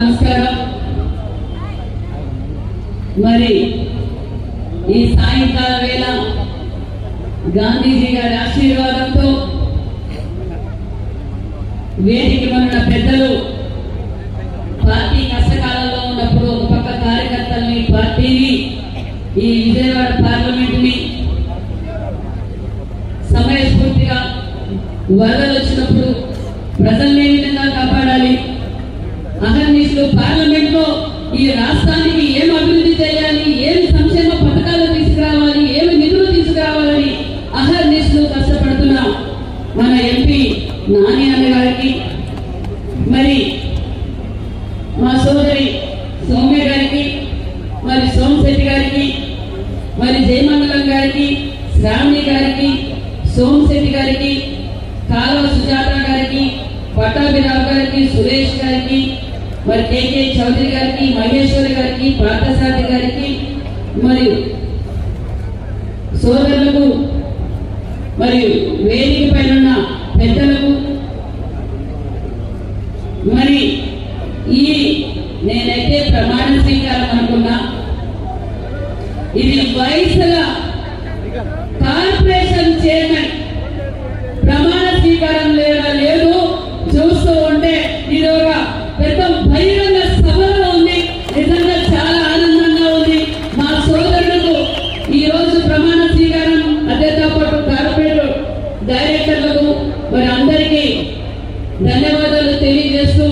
నమస్కారం. మరి ఈ సాయంకాల వేళ గాంధీజీ గారి ఆశీర్వాదంతో వేదిక మన పెద్దలు పార్టీ కష్టకాలంలో ఉన్నప్పుడు ఒక పక్క కార్యకర్తల్ని పార్టీని ఈ విజయవాడ పార్లమెంట్ని సమయస్ఫూర్తిగా వరదలు వచ్చినప్పుడు ప్రజల్ని ఏ విధంగా కాపాడాలి? అహర్నిశలు పార్లమెంట్లో ఈ రాష్ట్రానికి ఏం అభివృద్ధి చేయాలి ఏమి సంక్షేమ పథకాలు తీసుకురావాలి ఏమి నిధులు తీసుకురావాలని అహర్నిశలు కష్టపడుతున్న మన ఎంపీ నాని అన్న గారికి మరి మా సోదరి సౌమ్య గారికి మరి సోమశెట్టి గారికి మరి జయమంగళం గారికి శ్రావణి గారికి సోమశెట్టి గారికి కాలువ సుజాత గారికి పట్టాభిరావు గారికి సురేష్ గారికి మరి కేకే చౌదరి గారికి మహేశ్వరి గారికి పార్థసారథి గారికి మరియు సోదరులకు మరియు వేదిక పైన ఉన్న పెద్దలకు మరి ఈ నేనైతే ప్రమాణ స్వీకారం అనుకున్నా. ఇది వయసుల ధన్యవాదాలు తెలియజేస్తూ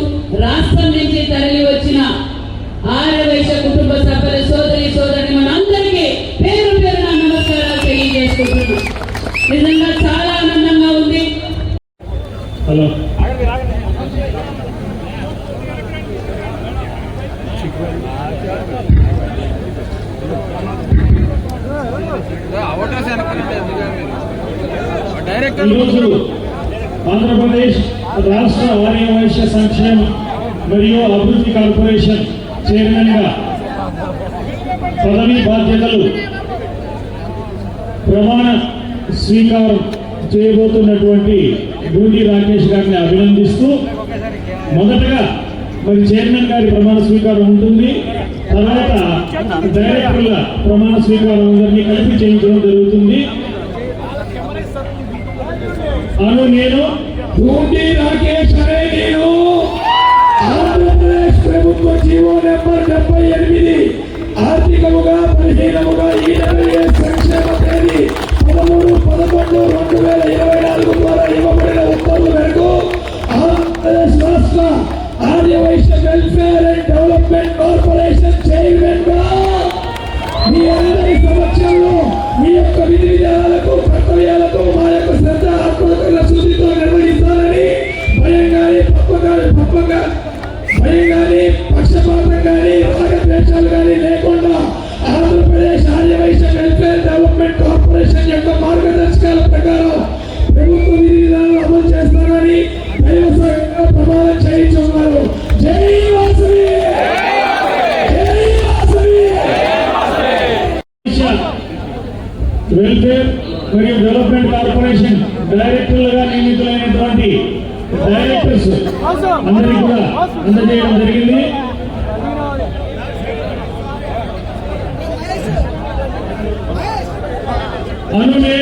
రాష్ట్రం నుంచి తరలి వచ్చిన ఆర్యవైశ్య కుటుంబ సభ్యుల సోదరి సోదరి మనందరికీ పేరు పేరున నమస్కారాలు తెలియజేసుకుంటున్నాం. నిజంగా చాలా ఆనందంగా ఉంది. హలో. డైరెక్టర్ ఈరోజు ఆంధ్రప్రదేశ్ రాష్ట్ర ఆర్య వైశ్య సంక్షేమ మరియు అభివృద్ధి కార్పొరేషన్ చైర్మన్గా పదవి బాధ్యతలు ప్రమాణ స్వీకారం చేయబోతున్నటువంటి డూడి రాకేష్ గారిని అభినందిస్తూ మొదటగా మరి చైర్మన్ గారి ప్రమాణ స్వీకారం ఉంటుంది. తర్వాత డైరెక్టర్ల ప్రమాణ స్వీకారం అందరినీ కలిపి చేయించడం జరుగుతుంది. అను నేను పూర్తి రాకేష్ అనే నేను ఆంధ్రప్రదేశ్ ప్రభుత్వ జీవో నెంబర్ డెబ్బై ఎనిమిది ఆర్థికముగా బలహీనముగా ఈ నెల సంక్షేమ తేదీ పదమూడు పదకొండు రెండు వేల ఇరవై నాలుగు ద్వారా ఇవ్వబడిన ఉత్తర్వుల మేరకు ఆంధ్రప్రదేశ్ రాష్ట్ర Arya Vysya welfare and development corporation చైర్మన్గా మీ అందరి సమక్షంలో మీ యొక్క విధి విధానాలకు కర్తవ్యాలకు మా యొక్క కానీ భయం కానీ పక్షపాతం కానీ రాగద్వేషాలు కానీ లేకుండా Andhra Pradesh Arya Vysya welfare development corporation యొక్క మార్గదర్శకాల ప్రకారం ప్రభుత్వ విధి విధానాలు అమలు చేస్తానని దైవసంగా సంఘంగా ప్రమాణం చేయించున్నారు. జై వాసవి! వెల్ఫేర్ మరియు డెవలప్మెంట్ కార్పొరేషన్ డైరెక్టర్లుగా నియమితులైనటువంటి డైరెక్టర్స్ అందరికీ కూడా అందజేయడం జరిగింది అను నేను